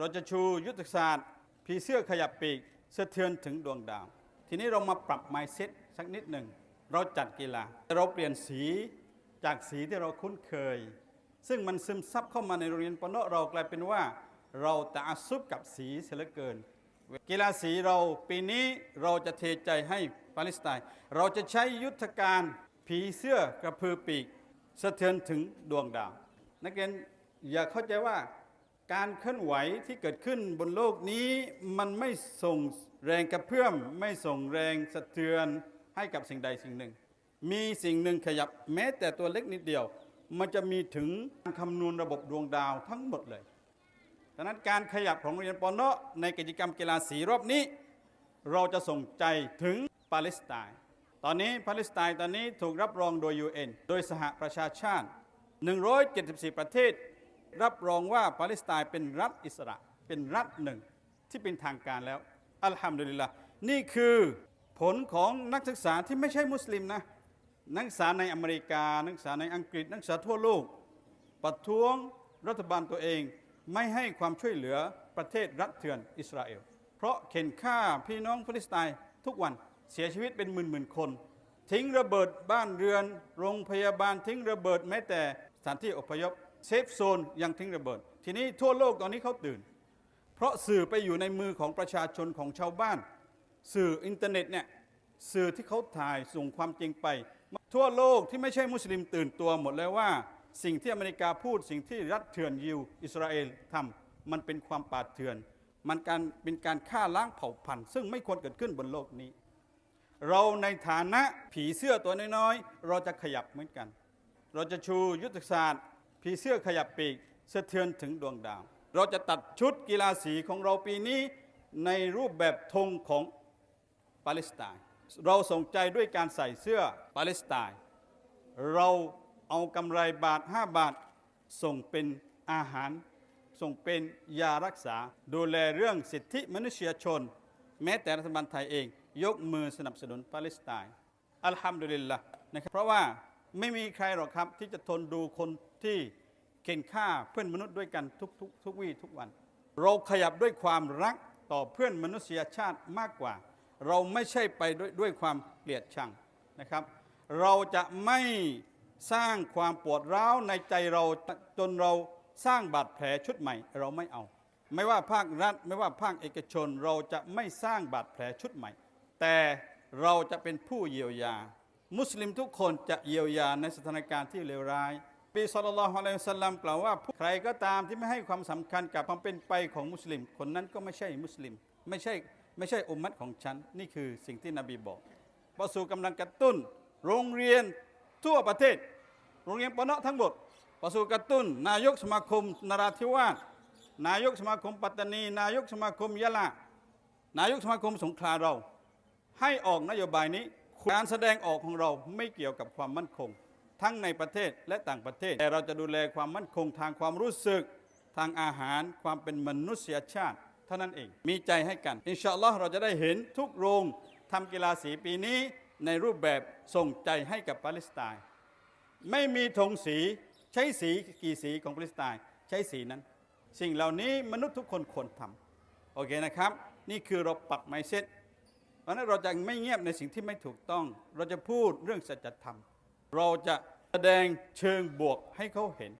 เราจะชูยุทธศาสตร์ผีเสื้อขยับปีกสะเทือนถึงดวงดาว ทีนี้เรามาปรับ mindset สักนิดหนึ่ง เราจัดกีฬาเราเปลี่ยนสีจากสีที่เราคุ้นเคย ซึ่งมันซึมซับเข้ามาในโรงเรียนปนเนาะเรากลายเป็นว่า เราตะอาซุบกับสีเสียเหลือเกิน กีฬาสีเราปีนี้เราจะเทใจให้ปาเลสไตน์เราจะใช้ยุทธการผีเสื้อกระพือปีกสะเทือนถึงดวงดาว นักเรียนอย่าเข้าใจว่า การเคลื่อนไหวที่เกิดขึ้นบนโลกนี้มันไม่ส่งแรงกระเพื่อม ไม่ส่งแรงสะเทือนให้กับสิ่งใดสิ่งหนึ่ง มีสิ่งหนึ่งขยับแม้แต่ตัวเล็กนิดเดียว มันจะมีถึงการคำนวณระบบดวงดาวทั้งหมดเลยดังนั้นการขยับของโรงเรียนปอนเนาะในกิจกรรมกีฬาสีรอบนี้ เราจะส่งใจถึงปาเลสไตน์ตอนนี้ปาเลสไตน์ตอนนี้ถูกรับรองโดย UN โดยสหประชาชาติ 174 ประเทศ รับรองว่าปาเลสไตน์เป็นรัฐอิสระเป็นรัฐหนึ่งที่เป็นทางการแล้ว อัลฮัมดุลิลละนี่คือผลของนักศึกษาที่ไม่ใช่มุสลิมนะนักศึกษาในอเมริกา นักศึกษาในอังกฤษนักศึกษาทั่วโลกประท้วงรัฐบาลตัวเองไม่ให้ความช่วยเหลือประเทศรัฐเถื่อนอิสราเอล เพราะเข็นฆ่าพี่น้องฟาเลสไตน์ทุกวันเสียชีวิตเป็นหมื่นหมื่นๆคน ทิ้งระเบิดบ้านเรือน โรงพยาบาลทิ้งระเบิดแม้แต่สถานที่อพยพ เซฟโซนยังทิ้งระเบิด ทีนี้ทั่วโลกตอนนี้เขาตื่น เพราะสื่อไปอยู่ในมือของประชาชนของชาวบ้าน สื่ออินเทอร์เน็ตเนี่ยสื่อที่เขาถ่ายส่งความจริงไป ทั่วโลกที่ไม่ใช่มุสลิมตื่นตัวหมดแล้วว่า สิ่งที่อเมริกาพูดสิ่งที่รัฐเถื่อนยิวอิสราเอลทำมันเป็นความปาดเถื่อน มันการเป็นการฆ่าล้างเผ่าพันธุ์ ซึ่งไม่ควรเกิดขึ้นบนโลกนี้ เราในฐานะผีเสื้อตัวน้อยๆ เราจะขยับเหมือนกัน เราจะชูยุทธศาสตร์ ผีเสื้อขยับปีกสะเทือนถึงดวงดาว เราจะตัดชุดกีฬาสีของเราปีนี้ในรูปแบบธงของปาเลสไตน์เราส่งใจด้วยการใส่เสื้อปาเลสไตน์เราเอากำไรบาท 5 บาท ส่งเป็นอาหาร ส่งเป็นยารักษา ดูแลเรื่องสิทธิมนุษยชน แม้แต่รัฐบาลไทยเอง ยกมือสนับสนุนปาเลสไตน์อัลฮัมดุลิลละนะครับเพราะว่า ไม่มีใครหรอกครับที่จะทนดูคนที่เข็นฆ่าเพื่อนมนุษย์ด้วยกันทุกทุกทุกวี่ทุกวัน เราขยับด้วยความรักต่อเพื่อนมนุษยชาติมากกว่า เราไม่ใช่ไปด้วยด้วยความเกลียดชังนะครับ เราจะไม่สร้างความปวดร้าวในใจเราจนเราสร้างบาดแผลชุดใหม่ เราไม่เอา ไม่ว่าภาครัฐ ไม่ว่าภาคเอกชนเราจะไม่สร้างบาดแผลชุดใหม่ แต่เราจะเป็นผู้เยียวยา มุสลิมทุกคนจะเยียวยาในสถานการณ์ที่เลวร้าย ปีศาลลัลลอฮุอะลัยฮิสลลัมกล่าวว่าใครก็ตามที่ไม่ให้ความสำคัญกับความเป็นไปของมุสลิม คนนั้นก็ไม่ใช่มุสลิม ไม่ใช่ไม่ใช่อุมมัตของฉัน นี่คือสิ่งที่นบีบอกประสูกำลังกระตุ้น โรงเรียนทั่วประเทศ โรงเรียนปะเนะทั้งหมดประสูกระตุ้น นายกสมาคมนราธิวาสนายกสมาคมปัตตานี นายกสมาคมยะลานายกสมาคมสงขลาเรา ให้ออกนโยบายนี้ การแสดงออกของเราไม่เกี่ยวกับความมั่นคง ทั้งในประเทศและต่างประเทศ แต่เราจะดูแลความมั่นคงทางความรู้สึก ทางอาหารความเป็นมนุษยชาติเท่านั้นเองมีใจให้กัน อินชาอัลลอฮ์เราจะได้เห็นทุกโรงทำกีฬาสีปีนี้ในรูปแบบส่งใจให้กับปาเลสไตน์ไม่มีธงสีใช้สีกี่สีของปาเลสไตน์ใช้สีนั้น สิ่งเหล่านี้มนุษย์ทุกคนควรทำโอเคนะครับ นี่คือเราปรับไมเซ็ต ราะนั้นเราจะไม่เงียบในสิ่งที่ไม่ถูกต้อง เราจะพูดเรื่องสัจธรรม เราจะแสดงเชิงบวกให้เขาเห็น